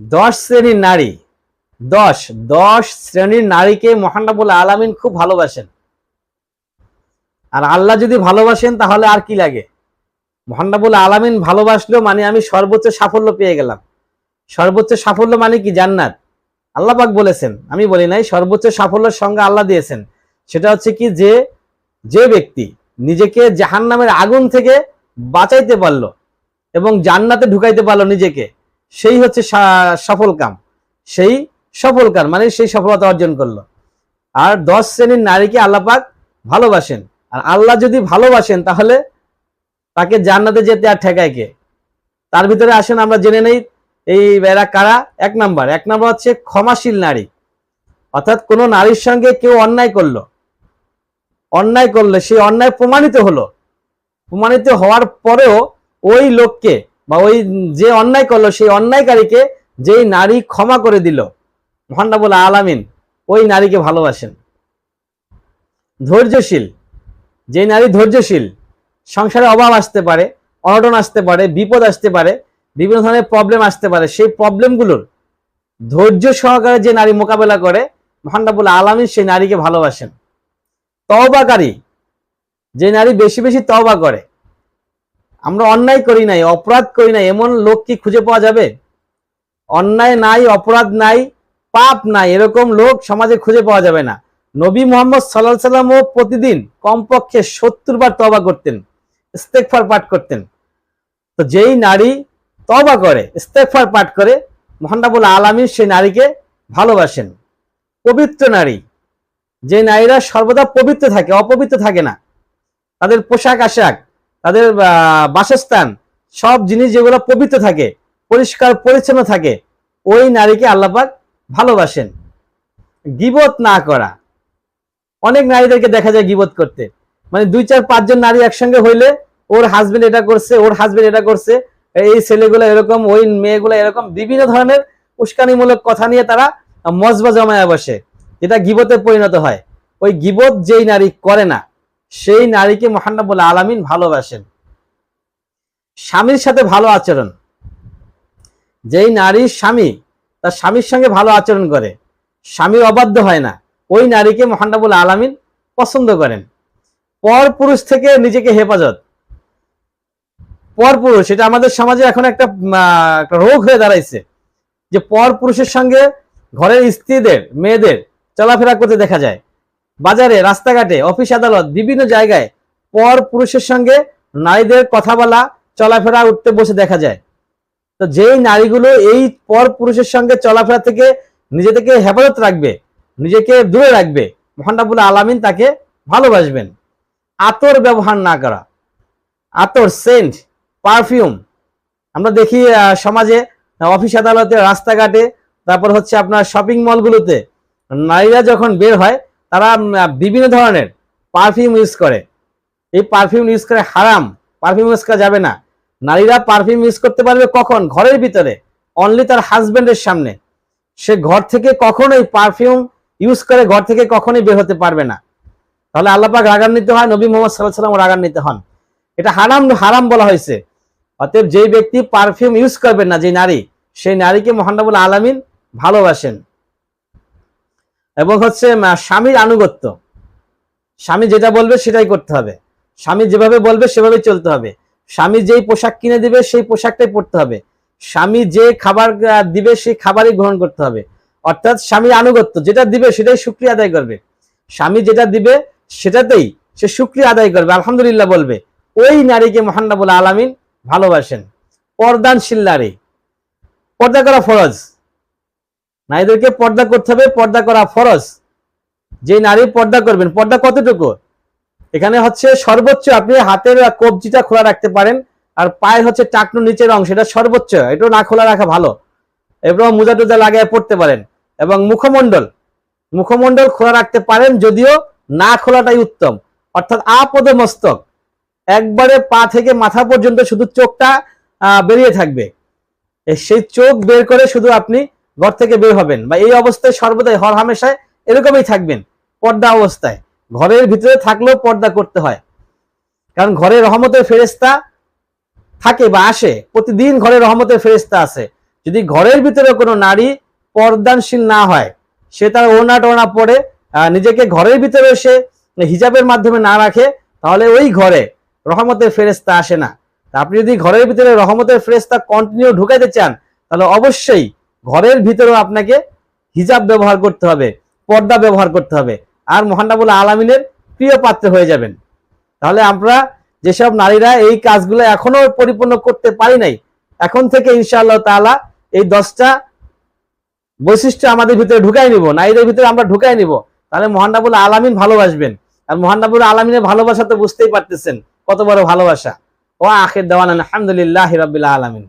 দশ শ্রেণির নারী, দশ দশ শ্রেণির নারীকে মহানবুল আলামিন খুব ভালোবাসেন। আর আল্লাহ যদি ভালোবাসেন, তাহলে আর কি লাগে? মহানবুল আলামিন ভালোবাসলো মানে আমি সর্বোচ্চ সাফল্য পেয়ে গেলাম। সর্বোচ্চ সাফল্য মানে কি? জান্নাত। আল্লাহ পাক বলেছেন, আমি বলি নাই, সর্বোচ্চ সাফল্যের সঙ্গে আল্লাহ দিয়েছেন। সেটা হচ্ছে কি? যে যে ব্যক্তি নিজেকে জাহান্নামের আগুন থেকে বাঁচাইতে পারল এবং জান্নাতে ঢুকাইতে পারল নিজেকে সেই হচ্ছে সফল কাম। সেই সফল কাম মানে সেই সফলতা অর্জন করল। আর দশ শ্রেণির নারীকে আল্লাপাক ভালোবাসেন। আর আল্লাহ যদি ভালোবাসেন, তাহলে তাকে জান্নাতে যেতে আর ঠেকায় কে? তার ভিতরে আসেন আমরা জেনে নেই, এই এরা কারা? এক নাম্বার এক নাম্বার হচ্ছে ক্ষমাশীল নারী। অর্থাৎ কোনো নারীর সঙ্গে কেউ অন্যায় করল। অন্যায় করলে সেই অন্যায় প্রমাণিত হলো। প্রমাণিত হওয়ার পরেও ওই লোককে বা ওই যে অন্যায় করল, সেই অন্যায়কারীকে যেই নারী ক্ষমা করে দিল মহান্নাবুল আলামিন, ওই নারীকে ভালোবাসেন। ধৈর্যশীল যে নারী ধৈর্যশীল, সংসারে অভাব আসতে পারে, অনটন আসতে পারে, বিপদ আসতে পারে, বিভিন্ন ধরনের প্রবলেম আসতে পারে, সেই প্রবলেমগুলোর ধৈর্য সহকারে যে নারী মোকাবেলা করে মহান্নাবুল আলামিন সেই নারীকে ভালোবাসেন। তওবাকারী, যে নারী বেশি বেশি তওবা করে আমরা অন্যায় করি নাই, অপরাধ করি নাই, এমন লোক কি খুঁজে পাওয়া যাবে? অন্যায় নাই, অপরাধ নাই, পাপ নাই, এরকম লোক সমাজে খুঁজে পাওয়া যাবে না। নবী মোহাম্মদ সাল্লাহ সাল্লামও প্রতিদিন কমপক্ষে সত্তর বার তবা করতেন ইস্তেকফার পাঠ করতেন। তো যেই নারী তবা করে ইস্তেকফার পাঠ করে মোহান্নাবুল আলমীর সেই নারীকে ভালোবাসেন। পবিত্র নারী, যে নারীরা সর্বদা পবিত্র থাকে, অপবিত্র থাকে না। তাদের পোশাক আশাক তাদের বাসস্থান, সব জিনিস যেগুলো পবিত্র থাকে, পরিষ্কার, পরিচ্ছন্ন থাকে, ওই নারীকে আল্লাপাক ভালোবাসেন। গিবত না করা। অনেক নারীদেরকে দেখা যায় গিবত করতে। মানে দুই, চার পাঁচজন নারী একসঙ্গে হইলে ওর হাজবেন্ড এটা করছে, ওর হাজবেন্ড এটা করছে, এই ছেলেগুলো এরকম, ওই মেয়েগুলো এরকম বিভিন্ন ধরনের উস্কানিমূলক কথা নিয়ে তারা মজবা জমায়া বসে, যেটা গিবতে পরিণত হয়। ওই গিবত যেই নারী করে না সেই নারীকে মহান্নাবুল আলামিন ভালোবাসেন। স্বামীর সাথে ভালো আচরণ। যেই নারীর স্বামী তার স্বামীর সঙ্গে ভালো আচরণ করে স্বামীর অবাধ্য হয় না, ওই নারীকে মহান্নাবুল আলামিন পছন্দ করেন। পর পুরুষ থেকে নিজেকে হেফাজত। পর পুরুষ এটা আমাদের সমাজে এখন একটা রোগ হয়ে দাঁড়াইছে যে পর পুরুষের সঙ্গে ঘরের স্ত্রীদের, মেয়েদের চলাফেরা করতে দেখা যায়। বাজারে, রাস্তাঘাটে, অফিস আদালত, বিভিন্ন জায়গায় পর পুরুষের সঙ্গে নারীদের কথা বলা, চলাফেরা উঠতে বসে দেখা যায়। তো যেই নারীগুলো এই পর পুরুষের সঙ্গে চলাফেরা থেকে নিজেদেরকে হেফাজত রাখবে, নিজেকে দূরে রাখবে মহানাবুল আলামিন তাকে ভালোবাসবেন। আতর ব্যবহার না করা। আতর, সেন্ট, পারফিউম। আমরা দেখি সমাজে অফিস আদালতে, রাস্তাঘাটে, তারপর হচ্ছে আপনার শপিং মলগুলোতে, নারীরা যখন বের হয় তারা বিভিন্ন ধরনের পারফিউম ইউজ করে। এই পারফিউম ইউজ করে হারাম। পারফিউম ইউজ করা যাবে না। নারীরা পারফিউম ইউজ করতে পারবে কখন? ঘরের ভিতরে। অনলি তার হাজবেন্ডের সামনে। সে ঘর থেকে কখনোই পারফিউম ইউজ করে ঘর থেকে কখনোই বের হতে পারবে না। তাহলে আল্লাপাক রাগান্বিত হয়, নবী মোহাম্মদ সাল্লাহ সাল্লাম রাগান্বিত হন। এটা হারাম হারাম বলা হয়েছে। অতএব যেই ব্যক্তি পারফিউম ইউজ করবেন না যে নারী, সেই নারীকে মহানবুল আলামিন ভালোবাসেন। এবং হচ্ছে স্বামীর আনুগত্য। স্বামী যেটা বলবে সেটাই করতে হবে। স্বামী যেভাবে বলবে সেভাবে চলতে হবে। স্বামী যেই পোশাক কিনে দিবে সেই পোশাকটাই পরতে হবে। স্বামী যে খাবার দিবে সেই খাবারই গ্রহণ করতে হবে। অর্থাৎ স্বামীর আনুগত্য, যেটা দিবে সেটাই শুক্রিয়া আদায় করবে। স্বামী যেটা দিবে সেটাতেই সে শুক্রিয়া আদায় করবে। আলহামদুলিল্লাহ বলবে, ওই নারীকে মহান্নাবুল আলামিন ভালোবাসেন। পর্দানশীল নারী। পর্দা করা ফরজ। নারীদেরকে পর্দা করতে হবে, পর্দা করা ফরজ। যে নারী পর্দা করবেন, পর্দা কতটুকু? এখানে হচ্ছে সর্বোচ্চ আপনি হাতের কবজিটা খোলা রাখতে পারেন, আর পায়ের হচ্ছে টাকনু নিচের অংশ, এটা সর্বোচ্চ, এটাও না খোলা রাখা ভালো। এবং মোজা টোজা লাগিয়ে পড়তে পারেন। এবং মুখমণ্ডল মুখমণ্ডল খোলা রাখতে পারেন, যদিও না খোলাটাই উত্তম। অর্থাৎ আপদ মস্তক একবারে পা থেকে মাথা পর্যন্ত শুধু চোখটা বেরিয়ে থাকবে। সেই চোখ বের করে শুধু আপনি ঘর থেকে বের হবেন বা এই অবস্থায় সর্বদাই হর হামেশায় এরকমই থাকবেন, পর্দা অবস্থায়। ঘরের ভিতরে থাকলেও পর্দা করতে হয়। কারণ ঘরে রহমতের ফেরেস্তা থাকে বা আসে, প্রতিদিন ঘরে রহমতের ফেরেস্তা আছে। যদি ঘরের ভিতরে কোনো নারী পর্দানশীল না হয়, সে তার ওনা টোনা পরে নিজেকে ঘরের ভিতরে সে হিজাবের মাধ্যমে না রাখে, তাহলে ওই ঘরে রহমতের ফেরেস্তা আসে না। আপনি যদি ঘরের ভিতরে রহমতের ফেরেস্তা কন্টিনিউ ঢুকাইতে চান, তাহলে অবশ্যই ঘরের ভিতরেও আপনাকে হিজাব ব্যবহার করতে হবে, পর্দা ব্যবহার করতে হবে। আর মহানাবুল আলমিনের প্রিয় পাত্র হয়ে যাবেন। তাহলে আমরা যেসব নারীরা এই কাজগুলো এখনও পরিপূর্ণ করতে পারি নাই, এখন থেকে ইনশাআল্লাহ তাআলা এই দশটা বৈশিষ্ট্য আমাদের ভিতরে ঢুকাই নিব, নারীদের ভিতরে আমরা ঢুকাই নিব। তাহলে মহানাবুল আলামিন ভালোবাসবেন। আর মহানাবুল আলমিনের ভালোবাসা তো বুঝতেই পারতেছেন, কত বড় ভালোবাসা। ও আখের দেওয়ান আলহামদুলিল্লাহ রাবিল আলমিন।